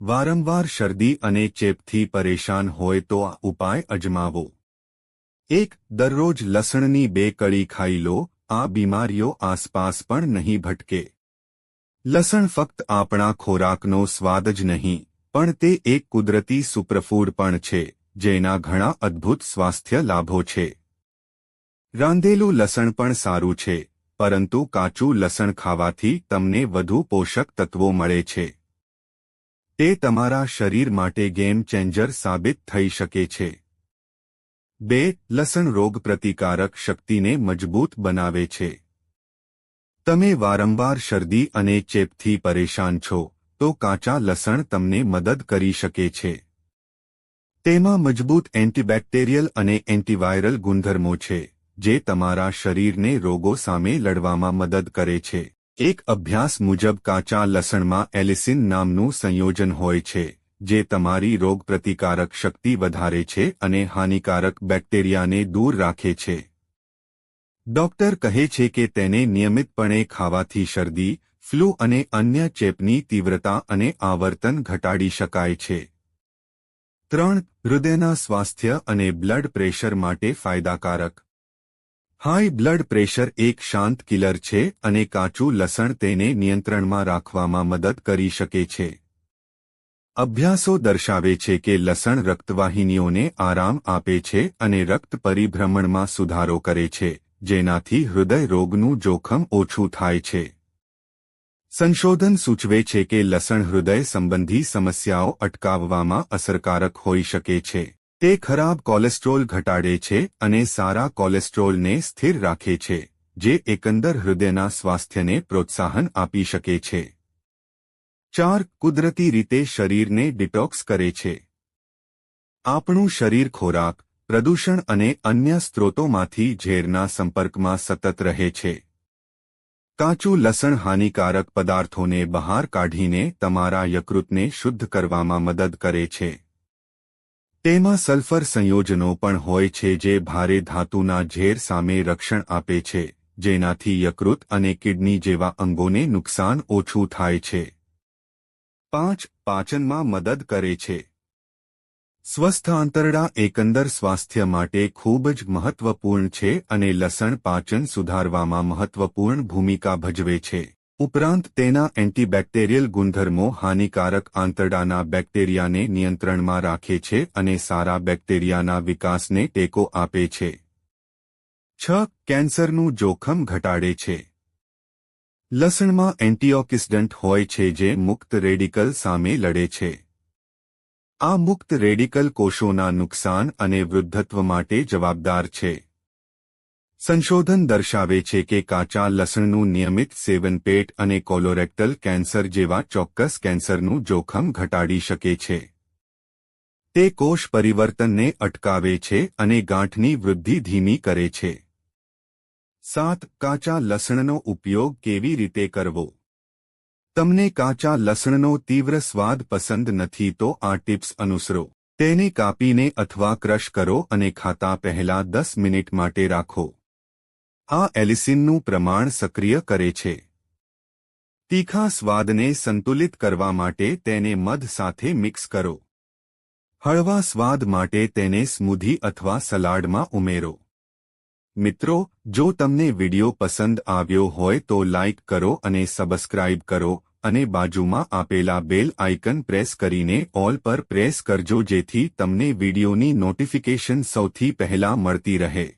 વારંવાર શરદી અને ચેપથી પરેશાન હોય તો આ ઉપાય અજમાવો. એક, દરરોજ લસણની બે કળી ખાઈ લો, આ બીમારીઓ આસપાસ પણ નહીં ભટકે. લસણ ફક્ત આપણા ખોરાકનો સ્વાદ જ નહીં, પણ તે એક કુદરતી સુપ્રફૂડ પણ છે, જેના ઘણા અદ્ભુત સ્વાસ્થ્ય લાભો છે. રાંધેલું લસણ પણ સારું છે, પરંતુ કાચું લસણ ખાવાથી તમને વધુ પોષક તત્વો મળે છે. તે તમારા શરીર માટે ગેમ ચેન્જર સાબિત થઈ શકે છે. બે, લસણ રોગ પ્રતિકારક શક્તિને મજબૂત બનાવે છે. તમે વારંવાર શરદી અને ચેપથી પરેશાન છો, તો કાચા લસણ તમને મદદ કરી શકે છે. તેમાં મજબૂત એન્ટીબેક્ટેરિયલ અને એન્ટીવાયરલ ગુણધર્મો છે, જે તમારા શરીરને રોગો સામે લડવામાં મદદ કરે છે. એક અભ્યાસ મુજબ કાચા લસણમાં એલિસિન નામનું સંયોજન હોય છે, જે તમારી રોગપ્રતિકારક શક્તિ વધારે છે અને હાનિકારક બેક્ટેરિયાને દૂર રાખે છે. ડોક્ટર કહે છે કે તેને નિયમિતપણે ખાવાથી શરદી, ફ્લૂ અને અન્ય ચેપની તીવ્રતા અને આવર્તન ઘટાડી શકાય છે. ત્રણ, હૃદયના સ્વાસ્થ્ય અને બ્લડ પ્રેશર માટે ફાયદાકારક. હાઈ બ્લડ પ્રેશર એક શાંત કિલર છે અને કાચું લસણ તેને નિયંત્રણમાં રાખવામાં મદદ કરી શકે છે. અભ્યાસો દર્શાવે છે કે લસણ રક્તવાહિનીઓને આરામ આપે છે અને રક્ત પરિભ્રમણમાં સુધારો કરે છે, જેનાથી હૃદય રોગનું જોખમ ઓછું થાય છે. સંશોધન સૂચવે છે કે લસણ હૃદય સંબંધી સમસ્યાઓ અટકાવવામાં અસરકારક હોઈ શકે છે. તે ખરાબ કોલેસ્ટ્રોલ ઘટાડે છે અને સારા કોલેસ્ટ્રોલને સ્થિર રાખે છે, જે એકંદર હૃદયના સ્વાસ્થ્યને પ્રોત્સાહન આપી શકે છે. ચાર, કુદરતી રીતે શરીરને ડિટોક્સ કરે છે. આપણું શરીર ખોરાક, પ્રદૂષણ અને અન્ય સ્ત્રોતોમાંથી ઝેરના સંપર્કમાં સતત રહે છે. કાચું લસણ હાનિકારક પદાર્થોને બહાર કાઢીને તમારા યકૃતને શુદ્ધ કરવામાં મદદ કરે છે. તેમાં સલ્ફર સંયોજનો પણ હોય છે જે ભારે ધાતુના ઝેર સામે રક્ષણ આપે છે, જેનાથી યકૃત અને કિડની જેવા અંગોને નુકસાન ઓછું થાય છે. પાંચ, પાચનમાં મદદ કરે છે. સ્વસ્થ આંતરડા એકંદર સ્વાસ્થ્ય માટે ખૂબ જ મહત્વપૂર્ણ છે અને લસણ પાચન સુધારવામાં મહત્વપૂર્ણ ભૂમિકા ભજવે છે. ઉપરાંત તેના એન્ટીબેક્ટેરિયલ ગુણધર્મો હાનિકારક આંતરડાના બેક્ટેરિયાને નિયંત્રણમાં રાખે છે અને સારા બેક્ટેરિયાના વિકાસને ટેકો આપે છે. છ. કેન્સરનું જોખમ ઘટાડે છે. લસણમાં એન્ટીઓક્સિડન્ટ હોય છે જે મુક્ત રેડિકલ સામે લડે છે. આ મુક્ત રેડિકલ કોષોના નુકસાન અને વૃદ્ધત્વ માટે જવાબદાર છે. સંશોધન દર્શાવે છે કે કાચા લસણનું નિયમિત સેવન પેટ અને કોલોરેક્ટલ કેન્સર જેવા ચોક્કસ કેન્સરનું જોખમ ઘટાડી શકે છે. તે કોષ પરિવર્તનને અટકાવે છે અને ગાંઠની વૃદ્ધિ ધીમી કરે છે. સાત, કાચા લસણનો ઉપયોગ કેવી રીતે કરવો? તમને કાચા લસણનો તીવ્ર સ્વાદ પસંદ નથી તો આ ટિપ્સ અનુસરો. તેને કાપીને અથવા ક્રશ કરો અને ખાતા પહેલા દસ મિનિટ માટે રાખો. આ એલિસિનનું પ્રમાણ સક્રિય કરે છે. તીખા સ્વાદને સંતુલિત કરવા માટે તેને મધ સાથે મિક્સ કરો. હળવા સ્વાદ માટે તેને સ્મૂધી અથવા સલાડમાં ઉમેરો. મિત્રો, જો તમને વિડિયો પસંદ આવ્યો હોય તો લાઇક કરો અને સબસ્ક્રાઇબ કરો અને બાજુમાં આપેલા બેલ આઇકન પ્રેસ કરીને ઓલ પર પ્રેસ કરજો જેથી તમને વિડિયોની નોટિફિકેશન સૌથી પહેલા મળતી રહે.